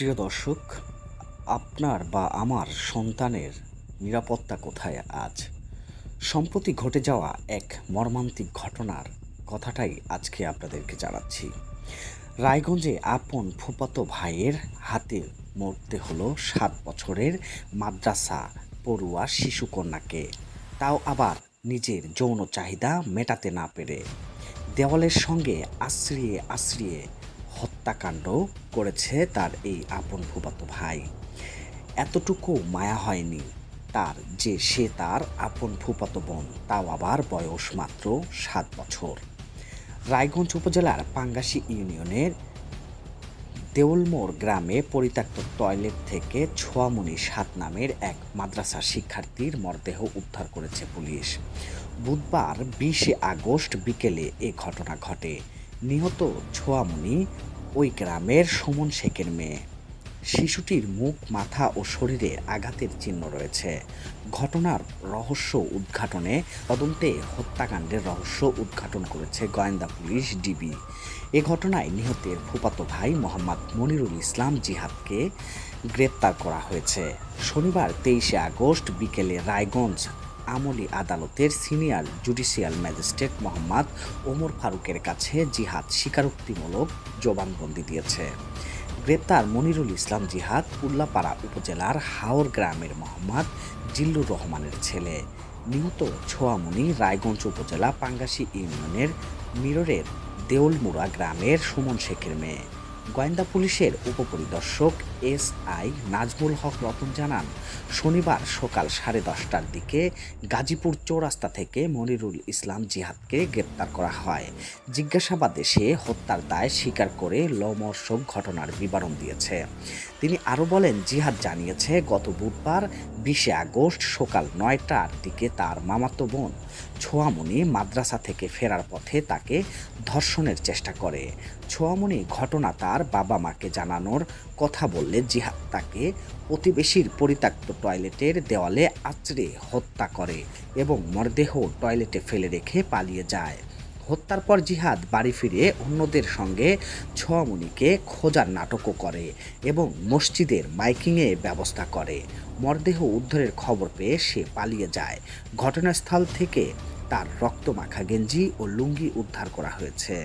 প্রিয় দর্শক, আপনার বা আমার সন্তানের নিরাপত্তা কোথায় আজ? সম্প্রতি ঘটে যাওয়া এক মর্মান্তিক ঘটনার কথাটাই আজকে আপনাদেরকে জানাচ্ছি। রায়গঞ্জে আপন ফুপাতো ভাইয়ের হাতে মরতে হলো সাত বছরের মাদ্রাসা পড়ুয়া শিশুকন্যাকে। তাও আবার নিজের যৌন চাহিদা মেটাতে না পেরে। দেওয়ালের সঙ্গে আশ্রিয়ে আশ্রিয়ে হত্যাকাণ্ড করেছে তার এই আপন ফুপাতো ভাই। এতটুকু মায়া হয়নি তার যে সে তার আপন ফুপাতো বোন, তাও আবার বয়স মাত্র সাত বছর। রায়গঞ্জ উপজেলার পাঙ্গাসি ইউনিয়নের দেউলমোড় গ্রামে পরিত্যক্ত টয়লেট থেকে ছোয়ামণি সাত নামের এক মাদ্রাসা শিক্ষার্থীর মরদেহ উদ্ধার করেছে পুলিশ। বুধবার বিশে আগস্ট বিকেলে এ ঘটনা ঘটে। নিহত ছোয়ামণি ওই গ্রামের সুমন শেখের মেয়ে। শিশুটির মুখ, মাথা ও শরীরে আঘাতের চিহ্ন রয়েছে। ঘটনার রহস্য উদ্ঘাটনে তদন্তে হত্যাকাণ্ডের রহস্য উদ্ঘাটন করেছে গোয়েন্দা পুলিশ ডিবি। এ ঘটনায় নিহতের ফুপাতো ভাই মোহাম্মদ মনিরুল ইসলাম জিহাদকে গ্রেপ্তার করা হয়েছে। শনিবার তেইশে আগস্ট বিকেলে রায়গঞ্জ আমলি আদালতের senior judicial magistrate Mohammad Omar ফারুকের কাছে জিহাদ স্বীকারোক্তিমূলক জবানবন্দি দিয়েছে। গ্রেপ্তার মনিরুল ইসলাম জিহাদ উল্লাপাড়া উপজেলার হাওর গ্রামের মোহাম্মদ জিল্লুর রহমানের ছেলে। নিহত ছোয়ামণি রায়গঞ্জ উপজেলা পাঙ্গাসি ইউনিয়নের মিররের দেউলমুড়া গ্রামের সুমন শেখের মেয়ে। গোয়েন্দা পুলিশের উপপরিদর্শক এস আই নাজমুল হক রতন জানান, শনিবার সকাল সাড়ে দশটার দিকে গাজীপুর চৌরাস্তা থেকে মনিরুল ইসলাম জিহাদকে গ্রেপ্তার করা হয়। জিজ্ঞাসাবাদে সে হত্যার দায় স্বীকার করে লমর্ষক ঘটনার বিবরণ দিয়েছে। তিনি আরও বলেন, জিহাদ জানিয়েছে, গত বুধবার, বিশে আগস্ট সকাল নয়টার দিকে তার মামাতো বোন ছোয়ামণি মাদ্রাসা থেকে ফেরার পথে তাকে ধর্ষণের চেষ্টা করে। ছোয়ামণি ঘটনা তার বাবা মাকে জানানোর কথা বললে জিহাদ তাকে প্রতিবেশীর পরিত্যক্ত টয়লেটের দেওয়ালে আঁচড়ে হত্যা করে এবং মরদেহ টয়লেটে ফেলে রেখে পালিয়ে যায়। হত্যার পর জিহাদ বাড়ি ফিরে অন্যদের সঙ্গে ছোয়ামুনিকে খোঁজার নাটকও করে এবং মসজিদের মাইকিংয়ে ব্যবস্থা করে। মরদেহ উদ্ধারের খবর পেয়ে সে পালিয়ে যায়। ঘটনাস্থল থেকে তার রক্তমাখা গেঞ্জি ও লুঙ্গি উদ্ধার করা হয়েছে।